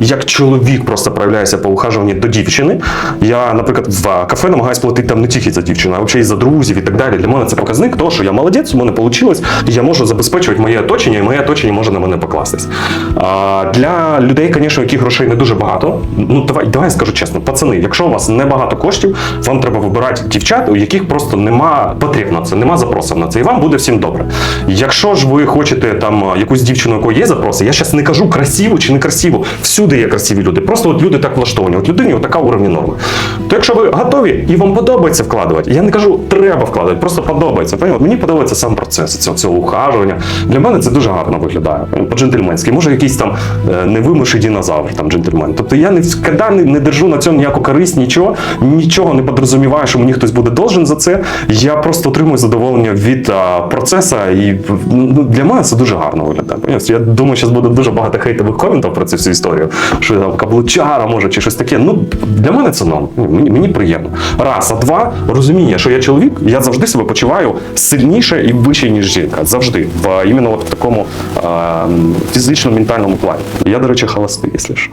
як чоловік, просто проявляєшся по ухажуванні до дівчини. Я, наприклад, в кафе намагаюся платити там не тільки за дівчину, а взагалі за друзів і так далі. Для мене це показник того, що я молодець, у мене вийшло, і я можу забезпечувати моє оточення, і моє оточення може на мене покластись. А, для людей, звісно, яких грошей не дуже багато. Ну давай, давай скажу чесно, пацани, якщо у вас небагато коштів, вам треба вибирати дівчат, у яких просто нема потреб це, нема запросів на це, і вам буде всім добре. Якщо ж ви хочете там якусь дівчину, у якої є запроси, я зараз не кажу красиву чи не красиву. Всюди є красиві люди. Просто от люди так влаштовані. От людині така уровні норми. То якщо ви готові і вам подобається вкладувати, я не кажу, треба вкладати, просто подобається. Понятно? Мені подобається сам процес цього, цього ухажування. Для мене це дуже гарно виглядає. По-джентльменськи. Може, якийсь там е, невимуший динозавр, там джентльмен. Тобто я ніколи не, не держу на цьому ніяку користь, нічого, нічого не подрозуміваю, що мені хтось буде должен за це. Я просто отримую задоволення від а, процесу, і ну, для мене це дуже гарно виглядає. Я думаю, що буде дуже багато хейтових коментів про цю всю історію, що я там каблучара може чи щось таке. Ну для мене це норм. Ну, Мені, мені приємно. Раз, а два розуміння, що я чоловік, я завжди себе почуваю сильніше і вище, ніж жінка. Завжди. В іменно от в такому е, фізично-ментальному плані. Я, до речі, холостий, якщо що.